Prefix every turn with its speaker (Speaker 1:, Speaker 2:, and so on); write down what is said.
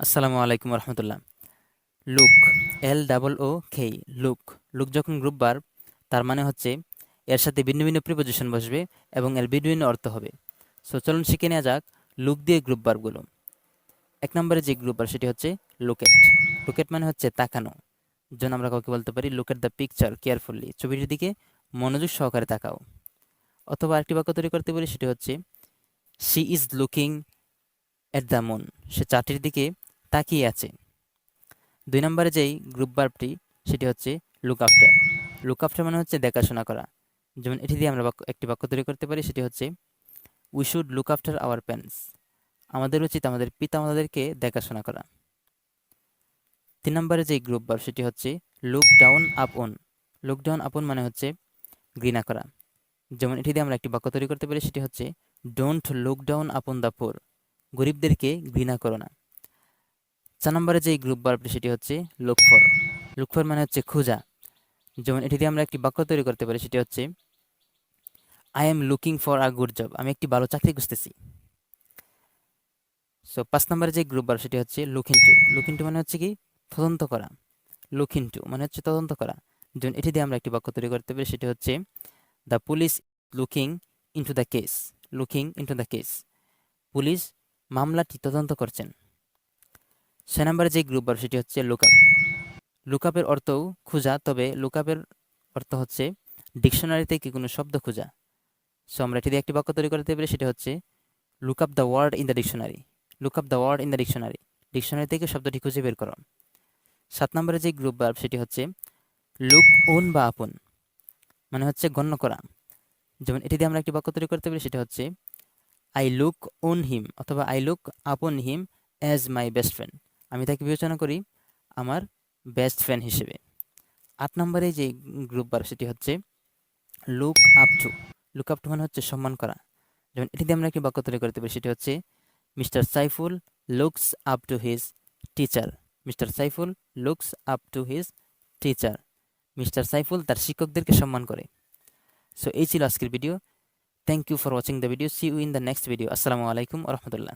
Speaker 1: আসসালামু আলাইকুম রহমতুল্লাহ। Look, L double O K look. Look যখন গ্রুপ বার, তার মানে হচ্ছে এর সাথে ভিন্ন ভিন্ন প্রিপোজিশন বসবে এবং এর ভিন্ন ভিন্ন অর্থ হবে। সো চলুন শিখে নেওয়া যাক লুক দিয়ে গ্রুপ বারগুলো এক নম্বরে যে গ্রুপ বার, সেটি হচ্ছে লুকেট। লুকেট মানে হচ্ছে তাকানো। যেন আমরা কাউকে বলতে পারি look at the picture carefully ছবিটির দিকে মনোযোগ সহকারে তাকাও। অথবা আরেকটি বাক্য তৈরি করতে পারি, সেটি হচ্ছে she is looking at the moon সে চারটির দিকে তাকিয়ে আছে। দুই নম্বরে যেই গ্রুপ বার্বটি সেটি হচ্ছে লুক আফটার লুক আফটার মানে হচ্ছে দেখাশোনা করা। যেমন এটি দিয়ে আমরা একটি বাক্য তৈরি করতে পারি, সেটি হচ্ছে we should look after our parents আমাদের উচিত আমাদের পিতামাতাদেরকে দেখাশোনা করা। তিন নম্বরে যেই গ্রুপ বার্ব সেটি হচ্ছে look down upon look down upon মানে হচ্ছে, ঘৃণা করা। যেমন এটি দিয়ে আমরা একটি বাক্য তৈরি করতে পারি, সেটি হচ্ছে don't look down upon the poor গরিবদেরকে ঘৃণা করো না। চার নম্বরে যে গ্রুপ বার্বটি সেটি হচ্ছে লুক ফর লুক ফর মানে হচ্ছে খোঁজা। যেমন এটি দিয়ে আমরা একটি বাক্য তৈরি করতে পারি, সেটি হচ্ছে I am looking for a good job আমি একটি ভালো চাকরি খুঁজতেছি। সো পাঁচ নম্বরে যে গ্রুপ বার্ব সেটি হচ্ছে লুক ইন্টু লুক ইন্টু মানে হচ্ছে কি, তদন্ত করা। লুক ইন্টু মানে হচ্ছে তদন্ত করা। যেমন এটি দিয়ে আমরা একটি বাক্য তৈরি করতে পারি, সেটি হচ্ছে the police looking into the case looking into the case police মামলাটি তদন্ত করছেন। সে নাম্বারে যে গ্রুপ বার, সেটি হচ্ছে লুকআপ লুকআপের অর্থও খোঁজা, তবে লুকআপের অর্থ হচ্ছে ডিকশনারিতে কি কোনো শব্দ খোঁজা। সো আমরা এটি দিয়ে একটি বাক্য তৈরি করতে পারি, সেটি হচ্ছে look up the word in the dictionary look up the word in the dictionary dictionary থেকে শব্দটি খুঁজে বের করো। সাত নম্বরে যে গ্রুপ বার, সেটি হচ্ছে লুক ওন বা আপন। মানে হচ্ছে গণ্য করা। যেমন এটি দিয়ে আমরা একটি বাক্য তৈরি করতে পারি, সেটা হচ্ছে আই লুক ওন হিম অথবা I look upon him as my best friend আমি তাকে বিবেচনা করি আমার বেস্ট ফ্রেন্ড হিসেবে। আট নম্বরে যে গ্রুপ বার, সেটি হচ্ছে look up to look up to মানে হচ্ছে সম্মান করা। যেমন এটি আমরা একটি বাক্য তৈরি করতে পারি, সেটি হচ্ছে mister Saiful looks up to his teacher mister Saiful looks up to his teacher mister Saiful তার শিক্ষকদেরকে সম্মান করে। সো এই ছিল আজকের video thank you for watching the video see you in the next video আসসালামু আলাইকুম রহমতুল্লাহ।